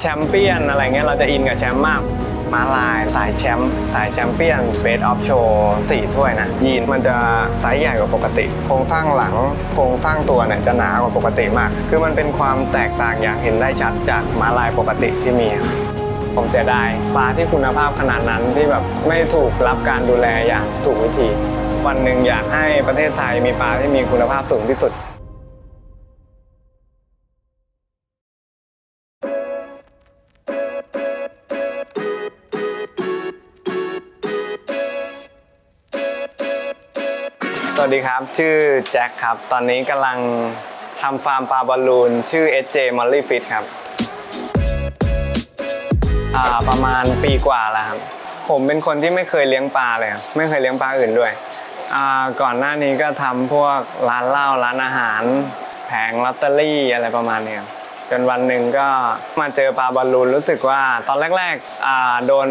แชมเปี้ยนอะไรเงี้ยเราจะอินกับแชมป์มากมาลายสายแชมป์สายแชมเปี้ยนเบสออฟโชว์สี่ถ้วยนะยีนมันจะไซส์ใหญ่กว่าปกติ โครงสร้างหลังโครงสร้างตัวเนี่ยจะหนากว่าปกติมาก คือมันเป็นความแตกต่างอย่างเห็นได้ชัดจากมาลายปกติที่มี ผมเสียดายปลาที่คุณภาพขนาดนั้นที่แบบไม่ถูกรับการดูแลอย่างถูกวิธี วันหนึ่งอยากให้ประเทศไทยมีปลาที่มีคุณภาพสูงที่สุด ดีครับ ชื่อแจ็คครับ ตอนนี้กำลังทำฟาร์มปลาบอลลูน ชื่อ SJ Molly Fit ครับ อ่า ประมาณปีกว่าแล้วครับ ผมเป็นคนที่ไม่เคยเลี้ยงปลาเลยครับ ไม่เคยเลี้ยงปลาอื่นด้วย อ่า ก่อนหน้านี้ก็ทำพวกร้านเหล้าร้านอาหาร แผงลอตเตอรี่อะไรประมาณนี้ครับ จนวันหนึ่งก็มาเจอปลาบอลลูนรู้สึกว่าตอนแรกๆโดน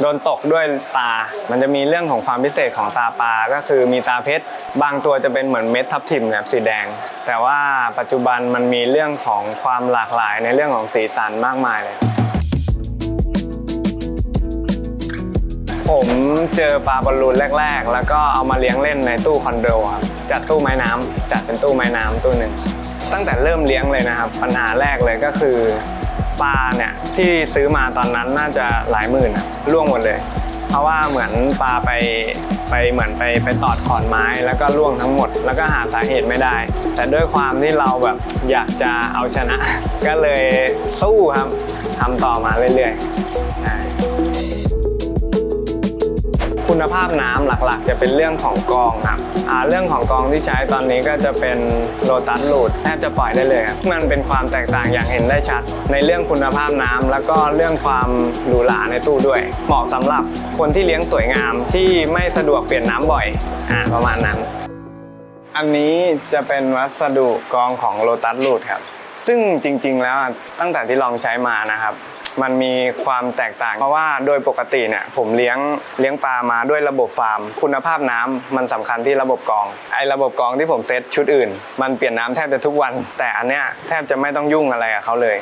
โดนตกด้วยตา มันจะมีเรื่องของความพิเศษของตาปลาก็คือมีตาเพชรบางตัวจะเป็นเหมือนเม็ดทับทิมแบบสีแดง แต่ว่าปัจจุบันมันมีเรื่องของความหลากหลายในเรื่องของสีสันมากมายเลยผมเจอปลาบอลลูนแรก ๆ แล้วก็เอามาเลี้ยงเล่นในตู้คอนโดครับจัดตู้ไม้น้ำจัดเป็นตู้ไม้น้ำตู้หนึ่ง ตั้งแต่เริ่มเลี้ยงเลยนะครับ ปัญหาแรกเลยก็คือปลาเนี่ยที่ซื้อมาตอนนั้นน่าจะหลายหมื่นร่วงหมดเลย เพราะว่าเหมือนปลาไปไปเหมือนไปไปตอดขอนไม้แล้วก็ร่วงทั้งหมด แล้วก็หาสาเหตุไม่ได้ แต่ด้วยความที่เราแบบอยากจะเอาชนะ ก็เลยสู้ครับทำต่อมาเรื่อยๆ คุณภาพน้ำหลักๆ จะเป็นเรื่องของกองครับเรื่องของกองที่ใช้ตอนนี้ก็จะเป็นโ o ตัสลูดแทบจะปล่อยได้เลยครับมันเป็นความแตกต่างอย่างเห็นได้ชัด ในเรื่องคุณภาพน้ำแล้วก็เรื่องความหรูหราในตู้ด้วย เหมาะสำหรับคนที่เลี้ยงสวยงามที่ไม่สะดวกเปลี่ยนน้ำบ่อยอ่าประมาณนั้น อันนี้จะเป็นวัสดุกองของโ o ตัสลูดครับซึ่งจริงๆแล้วตั้งแต่ที่ลองใช้มานะครับ มันมีความแตกต่าง เพราะว่าโดยปกติเนี่ยผมเลี้ยงเลี้ยงปลามาด้วยระบบฟาร์ม คุณภาพน้ำมันสำคัญที่ระบบกรอง ไอ้ระบบกรองที่ผมเซตชุดอื่น มันเปลี่ยนน้ำแทบจะทุกวัน แต่อันเนี้ยแทบจะไม่ต้องยุ่งอะไรกับเขาเลย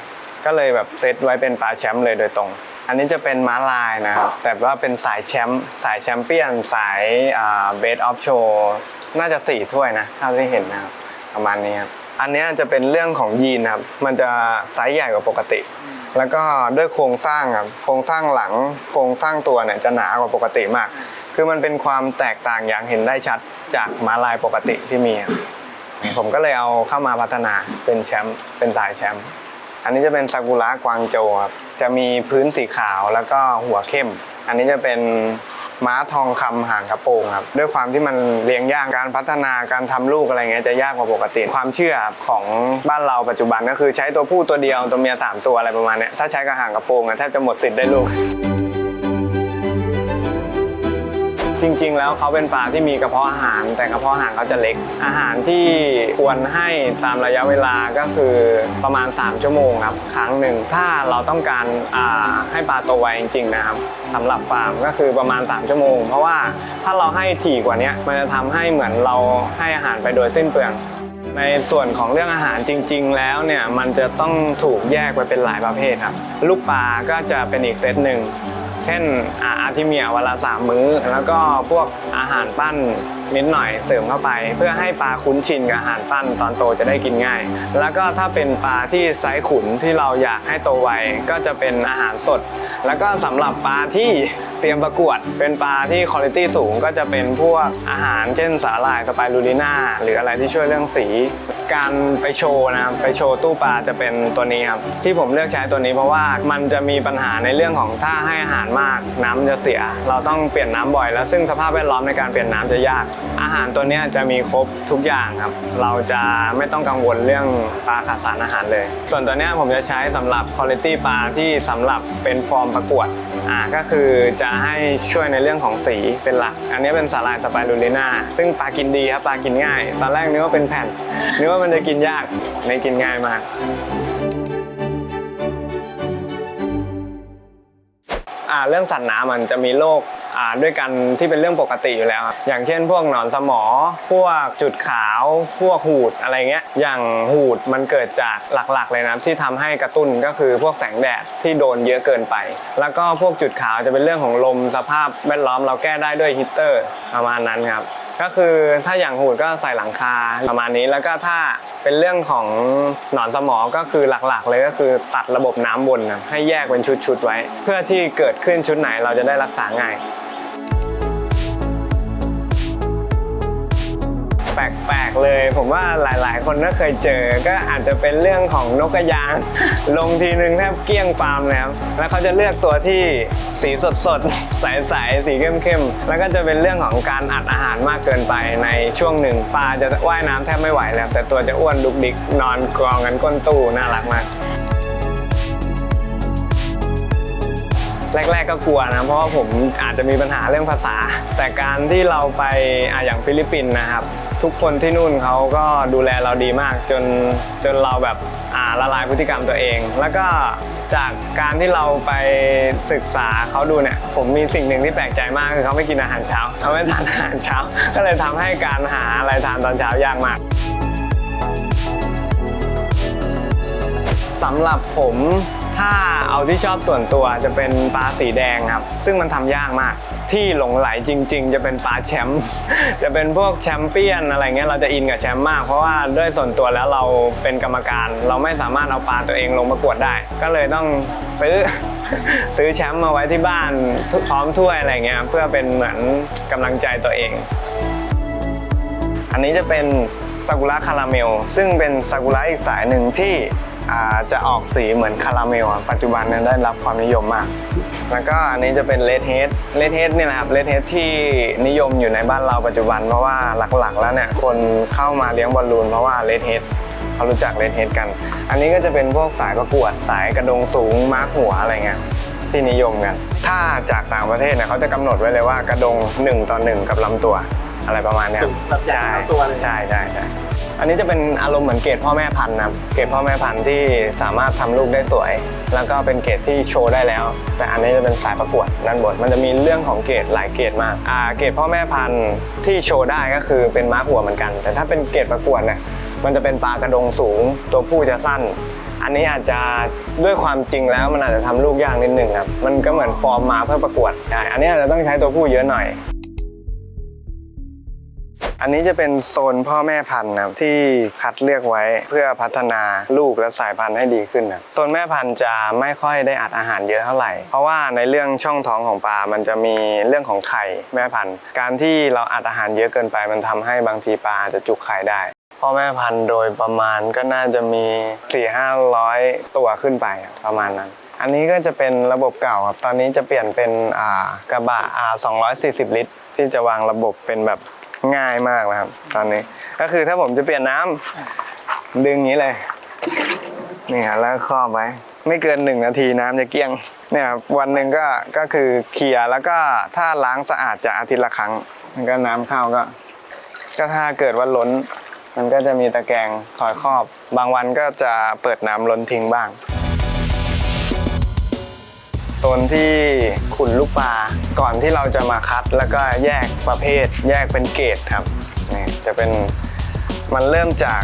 ก็เลยแบบเซตไว้เป็นปลาแชมป์เลยโดยตรง อันนี้จะเป็นม้าลายนะครับแต่ว่าเป็นสายแชมป์สายแชมเปี้ยนสายเบสออฟโชว์น่าจะสี่ถ้วยนะเท่าที่เห็นนะครับประมาณนี้ครับ อันนี้จะเป็นเรื่องของยีนครับ มันจะไซส์ใหญ่กว่าปกติ แล้วก็ด้วยโครงสร้างครับ โครงสร้างหลัง โครงสร้างตัวเนี่ยจะหนากว่าปกติมาก คือมันเป็นความแตกต่างอย่างเห็นได้ชัดจากม้าลายปกติที่มีครับผมก็เลยเอาเข้ามาพัฒนาเป็นแชมป์ เป็นสายแชมป์ อันนี้จะเป็นซากุระกวางโจครับ จะมีพื้นสีขาวแล้วก็หัวเข้ม อันนี้จะเป็น ม้าทองคำหางกระโปรงครับด้วยความที่มันเลี้ยงยากการพัฒนาการทำลูกอะไรเงี้ยจะยากกว่าปกติ ความเชื่อของบ้านเราปัจจุบันก็คือใช้ตัวผู้ตัวเดียวตัวเมียสามตัวอะไรประมาณเนี้ยถ้าใช้กับหางกระโปรงอะแทบจะหมดสิทธิ์ได้ลูก จริง ๆ แล้วเขาเป็นปลาที่มีกระเพาะอาหาร แต่กระเพาะอาหารเขาจะเล็ก อาหารที่ควรให้ตามระยะเวลาก็คือประมาณ 3 ชั่วโมงครับครั้งหนึ่งถ้าเราต้องการาให้ปลาโตไวจริง ๆ นะครับสำหรับฟาร์มก็คือประมาณ 3 ชั่วโมง เพราะว่าถ้าเราให้ถี่กว่านี้มันจะทำให้เหมือนเราให้อาหารไปโดยสิ้นเปลืองในส่วนของเรื่องอาหารจริง ๆ แล้วเนี่ยมันจะต้องถูกแยกไปเป็นหลายประเภทครับ ลูกปลาก็จะเป็นอีกเซตหนึ่ง เช่นอาอาทิเมียวันละสามมื้อ แล้วก็พวกอาหารปั้นนิดหน่อยเสริมเข้าไป เพื่อให้ปลาคุ้นชินกับอาหารปั้นตอนโตจะได้กินง่าย แล้วก็ถ้าเป็นปลาที่ไซส์ขุนที่เราอยากให้โตไวก็จะเป็นอาหารสด แล้วก็สำหรับปลาที่ เตรียมประกวด เป็นปลาที่คุณภาพสูงก็จะเป็นพวกอาหารเช่นสาหร่ายสไปรูลิน่าหรืออะไรที่ช่วยเรื่องสี การไปโชว์นะครับไปโชว์ตู้ปลาจะเป็นตัวนี้ครับที่ผมเลือกใช้ตัวนี้เพราะว่ามันจะมีปัญหาในเรื่องของถ้าให้อาหารมากน้ำจะเสีย เราต้องเปลี่ยนน้ำบ่อย แล้วซึ่งสภาพแวดล้อมในการเปลี่ยนน้ำจะยาก อาหารตัวนี้จะมีครบทุกอย่างครับ เราจะไม่ต้องกังวลเรื่องปลาขาดสารอาหารเลย ส่วนตัวนี้ผมจะใช้สำหรับคุณภาพปลาที่สำหรับเป็นฟอร์มประกวด อ่าก็คือจะให้ช่วยในเรื่องของสีเป็นหลัก อันนี้เป็นสาหร่ายสไปรูลิน่าซึ่งปลากินดีครับปลากินง่าย ตอนแรกนึกว่าเป็นแผ่นนึกว่ามันจะกินยากในกินง่ายมากอ่าเรื่องสัตว์น้ำมันจะมีโรค ด้วยกันที่เป็นเรื่องปกติอยู่แล้วครับอย่างเช่นพวกหนอนสมอ พวกจุดขาว พวกหูดอะไรเงี้ยอย่างหูดมันเกิดจากหลักๆ เลยนะที่ทำให้กระตุ้นก็คือพวกแสงแดดที่โดนเยอะเกินไป แล้วก็พวกจุดขาวจะเป็นเรื่องของลมสภาพแวดล้อมเราแก้ได้ด้วยฮีเตอร์ประมาณนั้นครับก็คือถ้าอย่างหูดก็ใส่หลังคาประมาณนี้แล้วก็ถ้าเป็นเรื่องของหนอนสมอก็คือหลักๆ เลยก็คือตัดระบบน้ำวนนะให้แยกเป็นชุดๆไว้ เพื่อที่เกิดขึ้นชุดไหนเราจะได้รักษาง่าย แปลกๆเลย ผมว่าหลายๆ คนก็เคยเจอ ก็อาจจะเป็นเรื่องของนกกระยาง ลงทีนึงแทบเกลี้ยงฟาร์มเลยครับแล้วเขาจะเลือกตัวที่สีสดๆ ใสๆ สีเข้มๆ แล้วก็จะเป็นเรื่องของการอัดอาหารมากเกินไปในช่วงหนึ่งปลาจะว่ายน้ำแทบไม่ไหวแล้วแต่ตัวจะอ้วนดุกดิกนอนกองกันก้นตู้น่ารักมาก แรก ๆ ก็กลัวนะเพราะว่าผมอาจจะมีปัญหาเรื่องภาษา แต่การที่เราไปออย่างฟิลิปปินส์นะครับ ทุกคนที่นู่นเขาก็ดูแลเราดีมากจนจนเราแบบอ่าละลายพฤติกรรมตัวเอง แล้วก็จากการที่เราไปศึกษาเขาดูเนี่ยผมมีสิ่งหนึ่งที่แปลกใจมากคือเขาไม่กินอาหารเช้าเขาไม่ทานอาหารเช้า ก็เลยทำให้การหาอะไรทานตอนเช้ายากมากสำหรับผม ถ้าเอาที่ชอบส่วนตัวจะเป็นปลาสีแดงครับ ซึ่งมันทำยากมาก ที่หลงไหลจริง ๆ จะเป็นปลาแชมป์จะเป็นพวกแชมเปี้ยนอะไรเงี้ยเราจะอินกับแชมป์มาก เพราะว่าด้วยส่วนตัวแล้วเราเป็นกรรมการ เราไม่สามารถเอาปลาตัวเองลงประกวดได้ ก็เลยต้องซื้อซื้อแชมป์มาไว้ที่บ้านพร้อมถ้วยอะไรเงี้ยเพื่อเป็นเหมือนกำลังใจตัวเอง อันนี้จะเป็นซากุระคาราเมลซึ่งเป็นซากุระอีกสายหนึ่งที่ จะออกสีเหมือนคาราเมลอะปัจจุบันเนี้ได้รับความนิยมมาก แล้วก็อันนี้จะเป็นเลดเฮดเลดเฮดนี่ยนะครับเลดเฮดที่นิยมอยู่ในบ้านเราปัจจุบัน เพราะว่าหลักๆ แล้วเนี่ยคนเข้ามาเลี้ยงบอลลูนเพราะว่าเลดเฮดเขารู้จักเลดเฮดกัน อันนี้ก็จะเป็นพวกสายประกวดสายกระดงสูงมาร์คหัวอะไรเงี้ยที่นิยมกัน ถ้าจากต่างประเทศเนี่ยเขาจะกำหนดไว้เลยว่ากระดง1ต่อ1กับลำตัวอะไรประมาณเนี้ยแบบใหญ่ใช่เท่าตัวเลยใช่ใช่ใช่ อันนี้จะเป็นอารมณ์เหมือนเกรดพ่อแม่พันธุ์นะครับเกรดพ่อแม่พันธุ์ที่สามารถทำลูกได้สวย แล้วก็เป็นเกรดที่โชว์ได้แล้ว แต่อันนี้จะเป็นสายประกวดด้านบนมันจะมีเรื่องของเกรดหลายเกรดมากอ่าเกรดพ่อแม่พันธุ์ที่โชว์ได้ก็คือเป็นม้าหัวเหมือนกัน แต่ถ้าเป็นเกรดประกวดเนี่ยมันจะเป็นปลากระดงสูง ตัวผู้จะสั้น อันนี้อาจจะด้วยความจริงแล้วมันอาจจะทำลูกยากนิดหนึ่งครับมันก็เหมือนฟอร์มมาเพื่อประกวดใช่อันนี้อาจจะต้องใช้ตัวผู้เยอะหน่อย อันนี้จะเป็นโซนพ่อแม่พันธุ์นะครับที่คัดเลือกไว้เพื่อพัฒนาลูกและสายพันธุ์ให้ดีขึ้นนะโซนแม่พันธุ์จะไม่ค่อยได้อัดอาหารเยอะเท่าไหร่ เพราะว่าในเรื่องช่องท้องของปลา มันจะมีเรื่องของไข่แม่พันธุ์ การที่เราอัดอาหารเยอะเกินไป มันทำให้บางทีปลาอาจจะจุกไข่ได้พ่อแม่พันธุ์โดยประมาณก็น่าจะมี 4 5 0 0 ตัวขึ้นไปประมาณนั้น อันนี้ก็จะเป็นระบบเก่าครับ ตอนนี้จะเปลี่ยนเป็นกระบะอ่า240 ลิตร ที่จะวางระบบเป็นแบบ ง่ายมากนะครับ ตอนนี้ ก็คือถ้าผมจะเปลี่ยนน้ำดึงอย่างนี้เลยนี่ฮะแล้วครอบไว้ ไม่เกินหนึ่งนาทีน้ำจะเกลี้ยงเนี่ยครับวันหนึ่งก็ก็คือเคลียร์แล้วก็ถ้าล้างสะอาดจะอาทิตย์ละครั้งมันก็น้ำเข้าก็ ก็ถ้าเกิดว่าล้น มันก็จะมีตะแกรงคอยครอบ บางวันก็จะเปิดน้ำล้นทิ้งบ้าง โซนที่ขุนลูกปลาก่อนที่เราจะมาคัดแล้วก็แยกประเภท แยกเป็นเกรดครับนี่จะเป็นมันเริ่มจาก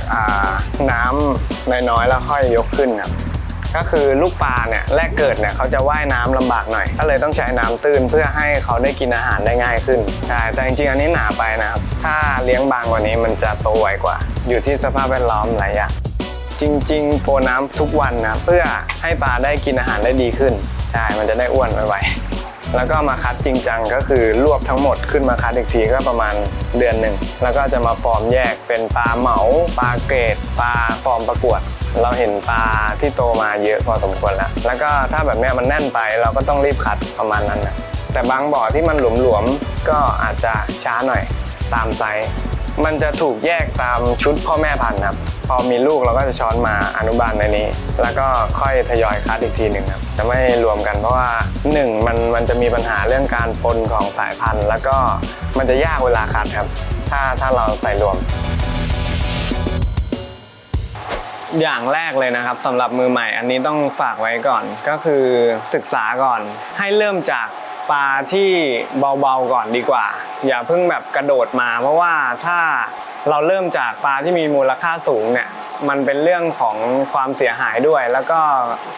น้ำน้อยๆแล้วค่อยยกขึ้นครับก็คือลูกปลาเนี่ยแรกเกิดเนี่ยเขาจะว่ายน้ำลำบากหน่อย ก็เลยต้องใช้น้ำตื้นเพื่อให้เขาได้กินอาหารได้ง่ายขึ้นใช่แต่จริงๆอันนี้หนาไปนะครับ ถ้าเลี้ยงบางกว่านี้มันจะโตไวกว่า อยู่ที่สภาพแวดล้อมหลายอย่างจริงๆโปรน้ำทุกวันนะเพื่อให้ปลาได้กินอาหารได้ดีขึ้น ใช่มันจะได้อ้วนไวๆแล้วก็มาคัดจริงจังก็คือรวบทั้งหมดขึ้นมาคัดอีกทีก็ประมาณเดือนหนึ่งแล้วก็จะมาฟอร์มแยกเป็นปลาเหมาปลาเกรดปลาฟอร์มประกวด เราเห็นปลาที่โตมาเยอะพอสมควรแล้วแล้วก็ถ้าแบบเนี้ยมันแน่นไปเราก็ต้องรีบคัดประมาณนั้นนะแต่บางบ่อที่มันหลวมๆก็อาจจะช้าหน่อยตามไซส์มันจะถูกแยกตามชุดพ่อแม่พันธุ์ครับ พอมีลูกเราก็จะช้อนมาอนุบาลในนี้ แล้วก็ค่อยทยอยคัดอีกทีหนึ่งครับจะไม่รวมกันเพราะว่าหนึ่งมันมันจะมีปัญหาเรื่องการปนของสายพันธุ์ แล้วก็มันจะยากเวลาคัดครับ ถ้าถ้าเราใส่รวม อย่างแรกเลยนะครับสำหรับมือใหม่อันนี้ต้องฝากไว้ก่อนก็คือศึกษาก่อนให้เริ่มจากปลาที่เบาๆก่อนดีกว่า อย่าเพิ่งแบบกระโดดมา เพราะว่าถ้า เราเริ่มจากปลาที่มีมูลค่าสูงเนี่ยมันเป็นเรื่องของความเสียหายด้วย แล้วก็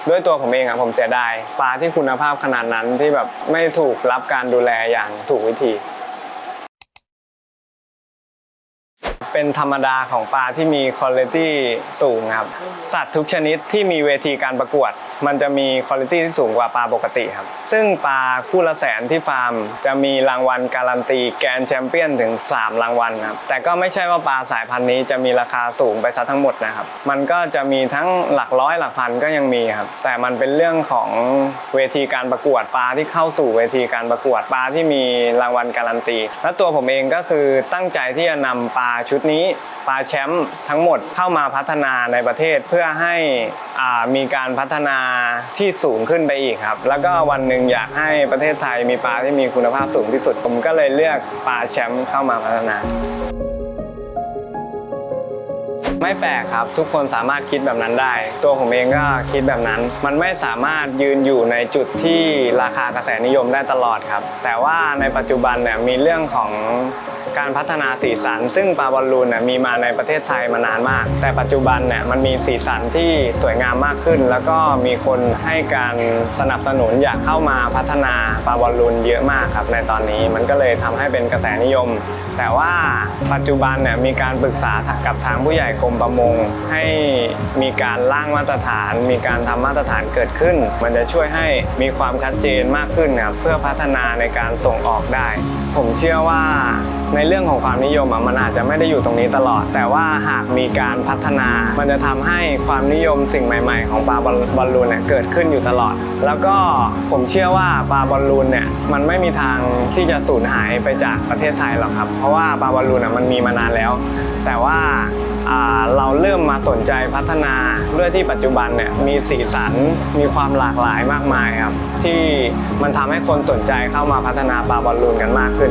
ด้วยตัวผมเองอะผมเสียดายปลาที่คุณภาพขนาดนั้นที่แบบไม่ถูกรับการดูแลอย่างถูกวิธี เป็นธรรมดาของปลาที่มีคุณภาพสูงครับ สัตว์ทุกชนิดที่มีเวทีการประกวด มันจะมีคุณภาพที่สูงกว่าปลาปกติครับ ซึ่งปลาคู่ละแสนที่ฟาร์ม จะมีรางวัลการันตีแกนแชมเปี้ยนถึง 3 รางวัลครับ แต่ก็ไม่ใช่ว่าปลาสายพันธุ์นี้จะมีราคาสูงไปซะทั้งหมดนะครับ มันก็จะมีทั้งหลักร้อยหลักพันก็ยังมีครับ แต่มันเป็นเรื่องของเวทีการประกวดปลาที่เข้าสู่เวทีการประกวดปลาที่มีรางวัลการันตี และตัวผมเองก็คือตั้งใจที่จะนำปลาชุดนี้ปลาแชมป์ทั้งหมดเข้ามาพัฒนาในประเทศเพื่อให้อ่ามีการพัฒนาที่สูงขึ้นไปอีกครับ แล้วก็วันหนึ่งอยากให้ประเทศไทยมีปลาที่มีคุณภาพสูงที่สุด ผมก็เลยเลือกปลาแชมป์เข้ามาพัฒนา ไม่แปลกครับ ทุกคนสามารถคิดแบบนั้นได้ ตัวผมเองก็คิดแบบนั้น มันไม่สามารถยืนอยู่ในจุดที่ราคากระแสนิยมได้ตลอดครับ แต่ว่าในปัจจุบันเนี่ยมีเรื่องของ การพัฒนาสีสัน ซึ่งปลาบอลลูนมีมาในประเทศไทยมานานมาก แต่ปัจจุบันเนี่ยมันมีสีสันที่สวยงามมากขึ้น แล้วก็มีคนให้การสนับสนุนอยากเข้ามาพัฒนาปลาบอลลูนเยอะมากครับในตอนนี้มันก็เลยทำให้เป็นกระแสนิยม แต่ว่าปัจจุบันเนี่ยมีการปรึกษากับทางผู้ใหญ่กรมประมง ให้มีการร่างมาตรฐาน มีการทำมาตรฐานเกิดขึ้น มันจะช่วยให้มีความชัดเจนมากขึ้นครับเพื่อพัฒนาในการส่งออกได้ผมเชื่อว่าในเรื่องของความนิยมมันอาจจะไม่ได้อยู่ตรงนี้ตลอด แต่ว่าหากมีการพัฒนา มันจะทำให้ความนิยมสิ่งใหม่ ๆ ของปลาบอลลูนเนี่ยเกิดขึ้นอยู่ตลอด แล้วก็ผมเชื่อว่าปลาบอลลูนเนี่ยมันไม่มีทางที่จะสูญหายไปจากประเทศไทยหรอกครับ เพราะว่าปลาบอลลูนอะมันมีมานานแล้ว แต่ว่า เราเริ่มมาสนใจพัฒนาด้วยที่ปัจจุบันเนี่ยมีสีสันมีความหลากหลายมากมายครับที่มันทำให้คนสนใจเข้ามาพัฒนาปลาบอลลูนกันมากขึ้น